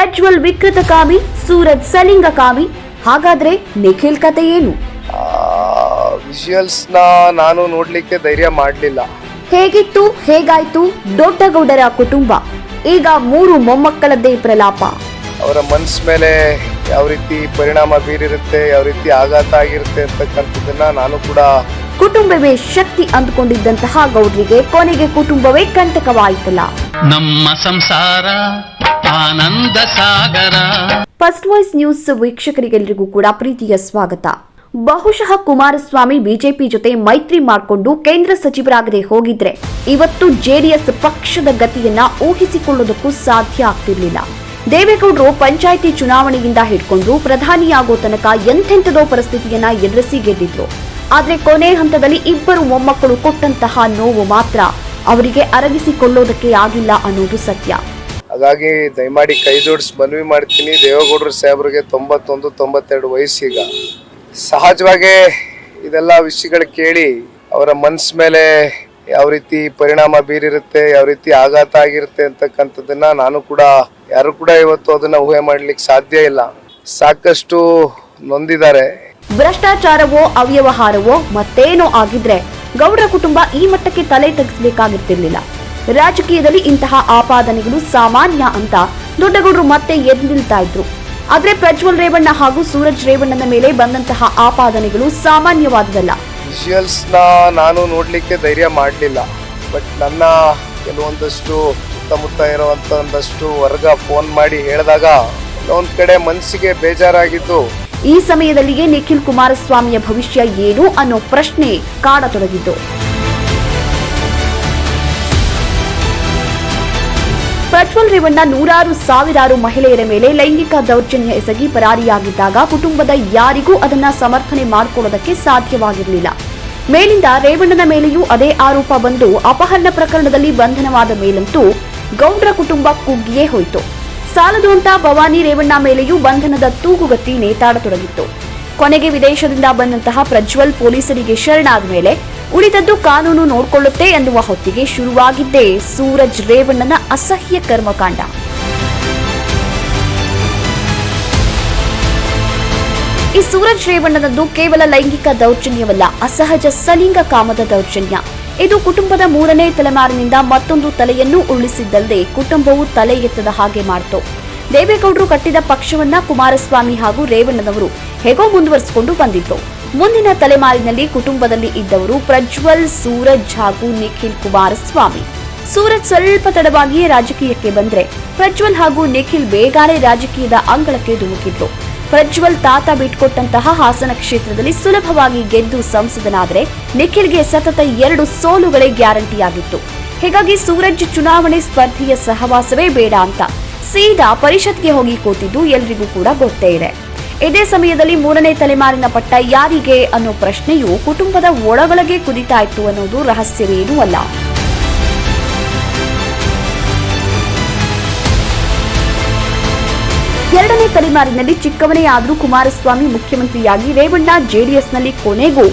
ಪ್ರಜ್ವಲ್ ಸೂರತ್ ಸೂರಜ್ ಸಲಿಂಗಕಾಮಿ. ಹಾಗಾದ್ರೆ ನಿಖಿಲ್ ಕತೆ ಏನು? ವಿಜುವಲ್ಸ್ನ ನಾನು ನೋಡ್ಲಿಕ್ಕೆ ಧೈರ್ಯ ಮಾಡಲಿಲ್ಲ. ಹೇಗಿತ್ತು? ಹೇಗಾಯ್ತು? ದೊಡ್ಡಗೌಡರ ಕುಟುಂಬ. ಈಗ ಮೂರು ಮೊಮ್ಮಕ್ಕಳದ್ದೇ ಪ್ರಲಾಪ. ಅವರ ಮನಸ್ ಮೇಲೆ ಯಾವ ರೀತಿ ಪರಿಣಾಮ ಬೀರಿರುತ್ತೆ ಯಾವ ರೀತಿ ಆಘಾತ ಆಗಿರುತ್ತೆ ಅಂತಕ್ಕಂಥದ್ದನ್ನ ನಾನು ಕೂಡ ಕುಟುಂಬವೇ ಶಕ್ತಿ ಅಂದುಕೊಂಡಿದ್ದಂತಹ ಗೌಡ್ರಿಗೆ ಕೊನೆಗೆ ಕುಟುಂಬವೇ ಕಂಟಕವಾಯಿತಲ್ಲ. ನಮ್ಮ ಸಂಸಾರ ಆನಂದ ಸಾಗರ. ಫಸ್ಟ್ ವಾಯ್ಸ್ ನ್ಯೂಸ್ ವೀಕ್ಷಕರಿಗೆಲ್ಲರಿಗೂ ಕೂಡ ಪ್ರೀತಿಯ ಸ್ವಾಗತ. ಬಹುಶಃ ಕುಮಾರಸ್ವಾಮಿ ಬಿಜೆಪಿ ಜೊತೆ ಮೈತ್ರಿ ಮಾಡಿಕೊಂಡು ಕೇಂದ್ರ ಸಚಿವರಾಗದೆ ಹೋಗಿದ್ರೆ ಇವತ್ತು ಜೆಡಿಎಸ್ ಪಕ್ಷದ ಗತಿಯನ್ನ ಊಹಿಸಿಕೊಳ್ಳೋದಕ್ಕೂ ಸಾಧ್ಯ ಆಗ್ತಿರ್ಲಿಲ್ಲ. ದೇವೇಗೌಡರು ಪಂಚಾಯಿತಿ ಚುನಾವಣೆಯಿಂದ ಹಿಡ್ಕೊಂಡು ಪ್ರಧಾನಿಯಾಗೋ ತನಕ ಎಂಥೆಂಥದೋ ಪರಿಸ್ಥಿತಿಯನ್ನ ಎದುರಿಸಿ ಗೆದ್ದಿದ್ರು. ಆದ್ರೆ ಕೊನೆ ಹಂತದಲ್ಲಿ ಇಬ್ಬರು ಮೊಮ್ಮಕ್ಕಳು ಕೊಟ್ಟಂತಹ ನೋವು ಮಾತ್ರ ಅವರಿಗೆ ಅರಗಿಸಿಕೊಳ್ಳೋದಕ್ಕೆ ಆಗಿಲ್ಲ ಅನ್ನೋದು ಸತ್ಯ. ಹಾಗಾಗಿ ದಯಮಾಡಿ ಕೈ ಜೋಡಿಸಿ ಮನವಿ ಮಾಡ್ತೀನಿ. ದೇವೇಗೌಡರು ಸಾಹೇಬ್ರಿಗೆ ತೊಂಬತ್ತೊಂದು, ತೊಂಬತ್ತೆರಡು ವಯಸ್ಸೀಗ ಸಹಜವಾಗೇ ಇದೆಲ್ಲ ವಿಷಯಗಳು ಕೇಳಿ ಅವರ ಮನಸ್ಸು ಮೇಲೆ ಯಾವ ರೀತಿ ಪರಿಣಾಮ ಬೀರಿರುತ್ತೆ, ಯಾವ ರೀತಿ ಆಘಾತ ಆಗಿರುತ್ತೆ ಅಂತಕ್ಕಂಥದ್ದನ್ನ ನಾನು ಕೂಡ, ಯಾರು ಕೂಡ ಇವತ್ತು ಅದನ್ನ ಊಹೆ ಮಾಡ್ಲಿಕ್ಕೆ ಸಾಧ್ಯ ಇಲ್ಲ. ಸಾಕಷ್ಟು ನೊಂದಿದ್ದಾರೆ. ಭ್ರಷ್ಟಾಚಾರವೋ, ಅವ್ಯವಹಾರವೋ ಮತ್ತೇನೋ ಆಗಿದ್ರೆ ಗೌಡ್ರ ಕುಟುಂಬ ಈ ಮಟ್ಟಕ್ಕೆ ತಲೆ ತಗ್ಗಿಸಬೇಕಾಗಿರ್ತಿರ್ಲಿಲ್ಲ ರಾಜಕೀಯದಲ್ಲಿ ಇಂತಹ ಆಪಾದನೆಗಳು ಸಾಮಾನ್ಯ ಅಂತ ದೊಡ್ಡಗೌಡರು ಮತ್ತೆ ಎದ್ದು ನಿಲ್ತಾ ಇದ್ರು. ಆದ್ರೆ ಪ್ರಜ್ವಲ್ ರೇವಣ್ಣ ಹಾಗೂ ಸೂರಜ್ ರೇವಣ್ಣನ ಮೇಲೆ ಬಂದಂತಹ ಆಪಾದನೆಗಳು ಸಾಮಾನ್ಯವಾದದಲ್ಲ. ವಿಜುವಲ್ಸ್ನ ನಾನು ನೋಡಲಿಕ್ಕೆ ಧೈರ್ಯ ಮಾಡಲಿಲ್ಲ. ಬಟ್ ನನ್ನ ಕೆಲವೊಂದಷ್ಟು ಸುತ್ತಮುತ್ತ ಇರುವಂತ ಒಂದಷ್ಟು ವರ್ಗ ಫೋನ್ ಮಾಡಿ ಹೇಳಿದಾಗ ಒಂದು ಕಡೆ ಮನಸ್ಸಿಗೆ ಬೇಜಾರಾಗಿದ್ದು. ಈ ಸಮಯದಲ್ಲಿಯೇ ನಿಖಿಲ್ ಕುಮಾರಸ್ವಾಮಿಯ ಭವಿಷ್ಯ ಏನು ಅನ್ನೋ ಪ್ರಶ್ನೆ ಕಾಡತೊಡಗಿದ್ದು. ಪ್ರಜ್ವಲ್ ರೇವಣ್ಣ ನೂರಾರು ಸಾವಿರಾರು ಮಹಿಳೆಯರ ಮೇಲೆ ಲೈಂಗಿಕ ದೌರ್ಜನ್ಯ ಎಸಗಿ ಪರಾರಿಯಾಗಿದ್ದಾಗ ಕುಟುಂಬದ ಯಾರಿಗೂ ಅದನ್ನ ಸಮರ್ಥನೆ ಮಾಡಿಕೊಳ್ಳೋದಕ್ಕೆ ಸಾಧ್ಯವಾಗಿರಲಿಲ್ಲ. ಮೇಲಿಂದ ರೇವಣ್ಣನ ಮೇಲೆಯೂ ಅದೇ ಆರೋಪ ಬಂದು ಅಪಹರಣ ಪ್ರಕರಣದಲ್ಲಿ ಬಂಧನವಾದ ಮೇಲಂತೂ ಗೌಡ್ರ ಕುಟುಂಬ ಕುಗ್ಗಿಯೇ ಹೋಯಿತು. ಸಾಲದು ಭವಾನಿ ರೇವಣ್ಣ ಮೇಲೆಯೂ ಬಂಧನದ ತೂಗುಗತ್ತಿ ನೇತಾಡತೊಡಗಿತ್ತು. ಕೊನೆಗೆ ವಿದೇಶದಿಂದ ಬಂದಂತಹ ಪ್ರಜ್ವಲ್ ಪೊಲೀಸರಿಗೆ ಶರಣಾದ ಮೇಲೆ ಉಳಿದದ್ದು ಕಾನೂನು ನೋಡಿಕೊಳ್ಳುತ್ತೆ ಎನ್ನುವ ಹೊತ್ತಿಗೆ ಶುರುವಾಗಿದ್ದೇ ಸೂರಜ್ ರೇವಣ್ಣನ ಅಸಹ್ಯ ಕರ್ಮಕಾಂಡ. ಈ ಸೂರಜ್ ರೇವಣ್ಣನದ್ದು ಕೇವಲ ಲೈಂಗಿಕ ದೌರ್ಜನ್ಯವಲ್ಲ, ಅಸಹಜ ಸಲಿಂಗ ಕಾಮದ ದೌರ್ಜನ್ಯ. ಇದು ಕುಟುಂಬದ ಮೂರನೇ ತಲೆಮಾರಿನಿಂದ ಮತ್ತೊಂದು ತಲೆಯನ್ನು ಉರುಳಿಸಿದ್ದಲ್ಲದೆ ಕುಟುಂಬವು ತಲೆ ಎತ್ತದ ಹಾಗೆ ಮಾಡಿತು. ದೇವೇಗೌಡರು ಕಟ್ಟಿದ ಪಕ್ಷವನ್ನ ಕುಮಾರಸ್ವಾಮಿ ಹಾಗೂ ರೇವಣ್ಣನವರು ಹೇಗೋ ಮುಂದುವರಿಸಿಕೊಂಡು ಬಂದಿದ್ರು. ಮುಂದಿನ ತಲೆಮಾರಿನಲ್ಲಿ ಕುಟುಂಬದಲ್ಲಿ ಇದ್ದವರು ಪ್ರಜ್ವಲ್, ಸೂರಜ್ ಹಾಗೂ ನಿಖಿಲ್ ಕುಮಾರಸ್ವಾಮಿ. ಸೂರಜ್ ಸ್ವಲ್ಪ ತಡವಾಗಿಯೇ ರಾಜಕೀಯಕ್ಕೆ ಬಂದ್ರೆ ಪ್ರಜ್ವಲ್ ಹಾಗೂ ನಿಖಿಲ್ ಬೇಗನೆ ರಾಜಕೀಯದ ಅಂಗಳಕ್ಕೆ ಧುಮುಕಿದ್ರು. ಪ್ರಜ್ವಲ್ ತಾತ ಬಿಟ್ಕೊಟ್ಟಂತಹ ಹಾಸನ ಕ್ಷೇತ್ರದಲ್ಲಿ ಸುಲಭವಾಗಿ ಗೆದ್ದು ಸಂಸದನಾದರೆ ನಿಖಿಲ್ಗೆ ಸತತ ಎರಡು ಸೋಲುಗಳೇ ಗ್ಯಾರಂಟಿಯಾಗಿತ್ತು. ಹೀಗಾಗಿ ಸೂರಜ್ ಚುನಾವಣೆ ಸ್ಪರ್ಧೆಯ ಸಹವಾಸವೇ ಬೇಡ ಅಂತ ಸೀದಾ ಪರಿಷತ್ಗೆ ಹೋಗಿ ಕೂತಿದ್ದು ಎಲ್ರಿಗೂ ಕೂಡ ಗೊತ್ತೇ ಇದೆ. ಇದೇ ಸಮಯದಲ್ಲಿ ಮೂರನೇ ತಲೆಮಾರಿನ ಪಟ್ಟ ಯಾರಿಗೆ ಅನ್ನೋ ಪ್ರಶ್ನೆಯು ಕುಟುಂಬದ ಒಳಗೊಳಗೆ ಕುದಿತಾ ಅನ್ನೋದು ರಹಸ್ಯವೇನೂ ಅಲ್ಲ. ಎರಡನೇ ತಲೆಮಾರಿನಲ್ಲಿ ಚಿಕ್ಕವನೇ ಆದರೂ ಕುಮಾರಸ್ವಾಮಿ ಮುಖ್ಯಮಂತ್ರಿಯಾಗಿ ರೇವಣ್ಣ ಜೆಡಿಎಸ್ನಲ್ಲಿ ಕೊನೆಗೂ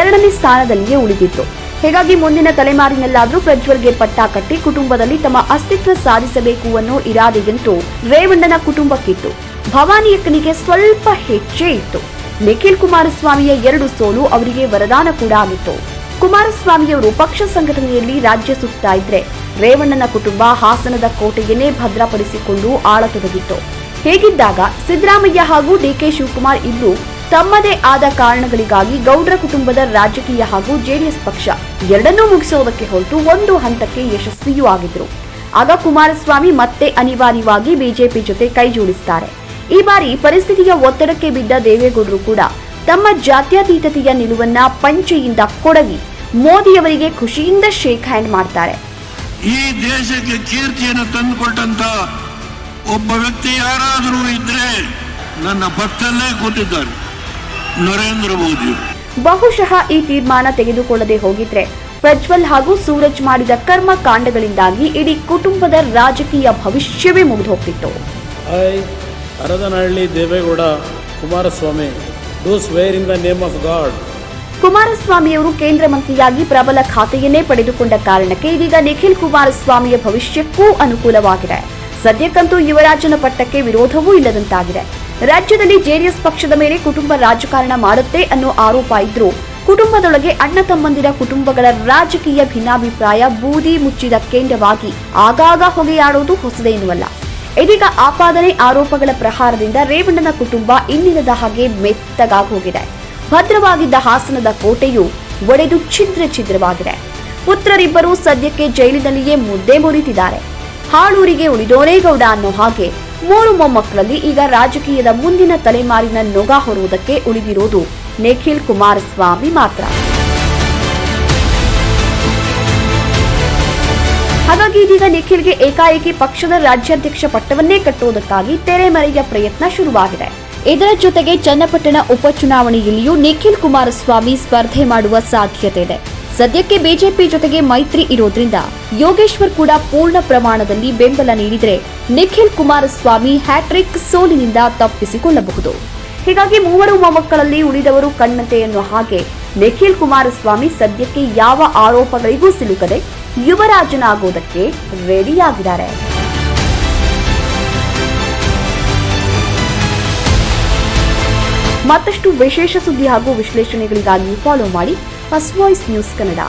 ಎರಡನೇ ಸ್ಥಾನದಲ್ಲಿಯೇ ಉಳಿದಿತ್ತು. ಹೀಗಾಗಿ ಮುಂದಿನ ತಲೆಮಾರಿನಲ್ಲಾದರೂ ಪ್ರಜ್ವಲ್ಗೆ ಪಟ್ಟ ಕಟ್ಟಿ ಕುಟುಂಬದಲ್ಲಿ ತಮ್ಮ ಅಸ್ತಿತ್ವ ಸಾಧಿಸಬೇಕು ಅನ್ನೋ ಇರಾದೆಯಂತೂ ರೇವಣ್ಣನ ಕುಟುಂಬಕ್ಕಿತ್ತು. ಭವಾನಿಯಕ್ಕನಿಗೆ ಸ್ವಲ್ಪ ಹೆಚ್ಚೇ ಇತ್ತು. ನಿಖಿಲ್ ಕುಮಾರಸ್ವಾಮಿಯ ಎರಡು ಸೋಲು ಅವರಿಗೆ ವರದಾನ ಕೂಡ ಆಗಿತ್ತು. ಕುಮಾರಸ್ವಾಮಿಯವರು ಪಕ್ಷ ಸಂಘಟನೆಯಲ್ಲಿ ರಾಜ್ಯ ಸುತ್ತಾ ಇದ್ರೆ ರೇವಣ್ಣನ ಕುಟುಂಬ ಹಾಸನದ ಕೋಟೆಯನ್ನೇ ಭದ್ರಪಡಿಸಿಕೊಂಡು ಆಳತೊಡಗಿತ್ತು. ಹೇಗಿದ್ದಾಗ ಸಿದ್ದರಾಮಯ್ಯ ಹಾಗೂ ಡಿಕೆ ಶಿವಕುಮಾರ್ ಇಬ್ಬರು ತಮ್ಮದೇ ಆದ ಕಾರಣಗಳಿಗಾಗಿ ಗೌಡ್ರ ಕುಟುಂಬದ ರಾಜಕೀಯ ಹಾಗೂ ಜೆಡಿಎಸ್ ಪಕ್ಷ ಎರಡನ್ನೂ ಮುಗಿಸುವುದಕ್ಕೆ ಹೊರಟು ಒಂದು ಹಂತಕ್ಕೆ ಯಶಸ್ವಿಯೂ ಆಗಿದ್ರು. ಆಗ ಕುಮಾರಸ್ವಾಮಿ ಮತ್ತೆ ಅನಿವಾರ್ಯವಾಗಿ ಬಿಜೆಪಿ ಜೊತೆ ಕೈ ಜೋಡಿಸ್ತಾರೆ ಈ ಬಾರಿ ಪರಿಸ್ಥಿತಿಯ ಒತ್ತಡಕ್ಕೆ ಬಿದ್ದ ದೇವೇಗೌಡರು ಕೂಡ ತಮ್ಮ ಜಾತ್ಯತೀತತೆಯ ನಿಲುವನ್ನ ಪಂಚೆಯಿಂದ ಕೊಡಗಿ ಮೋದಿಯವರಿಗೆ ಖುಷಿಯಿಂದ ಶೇಕ್ ಹ್ಯಾಂಡ್ ಮಾಡ್ತಾರೆ. ಈ ದೇಶಕ್ಕೆ ಕೀರ್ತಿಯನ್ನು ತಂದುಕೊಟ್ಟಂತ ಒಬ್ಬ ವ್ಯಕ್ತಿ ಯಾರಾದರೂ ಇದ್ರೆ ನನ್ನ ಪಕ್ಕದಲ್ಲೇ ಕೂತಿದ್ದಾರೆ. ನರೇಂದ್ರ ಮೋದಿ. ಬಹುಶಃ ಈ ತೀರ್ಮಾನ ತೆಗೆದುಕೊಳ್ಳದೆ ಹೋಗಿದ್ರೆ ಪ್ರಜ್ವಲ್ ಹಾಗೂ ಸೂರಜ್ ಮಾಡಿದ ಕರ್ಮ ಕಾಂಡಗಳಿಂದಾಗಿ ಇಡೀ ಕುಟುಂಬದ ರಾಜಕೀಯ ಭವಿಷ್ಯವೇ ಮುಗಿದು ಹೋಗ್ತಿತ್ತು. I Haradanahalli Deve Gowda Kumaraswamy do swear in the name of God ಕುಮಾರಸ್ವಾಮಿಯವರು ಕೇಂದ್ರ ಮಂತ್ರಿಯಾಗಿ ಪ್ರಬಲ ಖಾತೆಯನ್ನೇ ಪಡೆದುಕೊಂಡ ಕಾರಣಕ್ಕೆ ಇದೀಗ ನಿಖಿಲ್ ಕುಮಾರಸ್ವಾಮಿಯ ಭವಿಷ್ಯಕ್ಕೂ ಅನುಕೂಲವಾಗಿದೆ. ಸದ್ಯಕ್ಕಂತೂ ಯುವರಾಜನ ಪಟ್ಟಕ್ಕೆ ವಿರೋಧವೂ ಇಲ್ಲದಂತಾಗಿದೆ. ರಾಜ್ಯದಲ್ಲಿ ಜೆಡಿಎಸ್ ಪಕ್ಷದ ಮೇಲೆ ಕುಟುಂಬ ರಾಜಕಾರಣ ಮಾಡುತ್ತೆ ಅನ್ನೋ ಆರೋಪ ಇದ್ರೂ ಕುಟುಂಬದೊಳಗೆ ಅಣ್ಣ ತಮ್ಮಂದಿರ ಕುಟುಂಬಗಳ ರಾಜಕೀಯ ಭಿನ್ನಾಭಿಪ್ರಾಯ ಬೂದಿ ಮುಚ್ಚಿದ ಕೇಂದ್ರವಾಗಿ ಆಗಾಗ ಹೊಗೆಯಾಡೋದು ಹೊಸದೇನುವಲ್ಲ ಇದೀಗ ಆಪಾದನೆ ಆರೋಪಗಳ ಪ್ರಹಾರದಿಂದ ರೇವಣ್ಣನ ಕುಟುಂಬ ಇನ್ನಿಲ್ಲದ ಹಾಗೆ ಮೆತ್ತಗಾಗಿ ಹೋಗಿದೆ ಭದ್ರವಾಗಿದ್ದ ಹಾಸನದ ಕೋಟೆಯು ಒಡೆದು ಛಿದ್ರ ಛಿದ್ರವಾಗಿದೆ. ಪುತ್ರರಿಬ್ಬರು ಸದ್ಯಕ್ಕೆ ಜೈಲಿನಲ್ಲಿಯೇ ಮುದ್ದೆ ಮುರಿತಿದ್ದಾರೆ. ಹಾಳೂರಿಗೆ ಉಳಿದೋರೇಗೌಡ ಅನ್ನೋ ಹಾಗೆ ಮೂರು ಮೊಮ್ಮಕ್ಕಳಲ್ಲಿ ಈಗ ರಾಜಕೀಯದ ಮುಂದಿನ ತಲೆಮಾರಿನ ನೊಗ ಹೊರುವುದಕ್ಕೆ ಉಳಿದಿರೋದು ನಿಖಿಲ್ ಕುಮಾರಸ್ವಾಮಿ ಮಾತ್ರ. ಹಾಗಾಗಿ ಇದೀಗ ನಿಖಿಲ್ಗೆ ಏಕಾಏಕಿ ಪಕ್ಷದ ರಾಜ್ಯಾಧ್ಯಕ್ಷ ಪಟ್ಟವನ್ನೇ ಕಟ್ಟುವುದಕ್ಕಾಗಿ ತೆರೆಮರೆಯ ಪ್ರಯತ್ನ ಶುರುವಾಗಿದೆ. ಇದರ ಜೊತೆಗೆ ಚನ್ನಪಟ್ಟಣ ಉಪಚುನಾವಣೆಯಲ್ಲಿಯೂ ನಿಖಿಲ್ ಕುಮಾರಸ್ವಾಮಿ ಸ್ಪರ್ಧೆ ಮಾಡುವ ಸಾಧ್ಯತೆ ಇದೆ. ಸದ್ಯಕ್ಕೆ ಬಿಜೆಪಿ ಜೊತೆಗೆ ಮೈತ್ರಿ ಇರೋದ್ರಿಂದ ಯೋಗೇಶ್ವರ್ ಕೂಡ ಪೂರ್ಣ ಪ್ರಮಾಣದಲ್ಲಿ ಬೆಂಬಲ ನೀಡಿದರೆ ನಿಖಿಲ್ ಕುಮಾರಸ್ವಾಮಿ ಹ್ಯಾಟ್ರಿಕ್ ಸೋಲಿನಿಂದ ತಪ್ಪಿಸಿಕೊಳ್ಳಬಹುದು. ಹೀಗಾಗಿ ಮೂವರು ಮೊಮ್ಮಕ್ಕಳಲ್ಲಿ ಉಳಿದವರು ಕಣ್ಣತೆ ಹಾಗೆ ನಿಖಿಲ್ ಕುಮಾರಸ್ವಾಮಿ ಸದ್ಯಕ್ಕೆ ಯಾವ ಆರೋಪಗಳಿಗೂ ಸಿಲುಕದೆ ಯುವರಾಜನಾಗುವುದಕ್ಕೆ ರೆಡಿಯಾಗಿದ್ದಾರೆ. ಮತ್ತಷ್ಟು ವಿಶೇಷ ಸುದ್ದಿ ಹಾಗೂ ವಿಶ್ಲೇಷಣೆಗಳಿಗಾಗಿ ಫಾಲೋ ಮಾಡಿ ಫಸ್ಟ್ ವಾಯ್ಸ್ ನ್ಯೂಸ್ ಕನ್ನಡ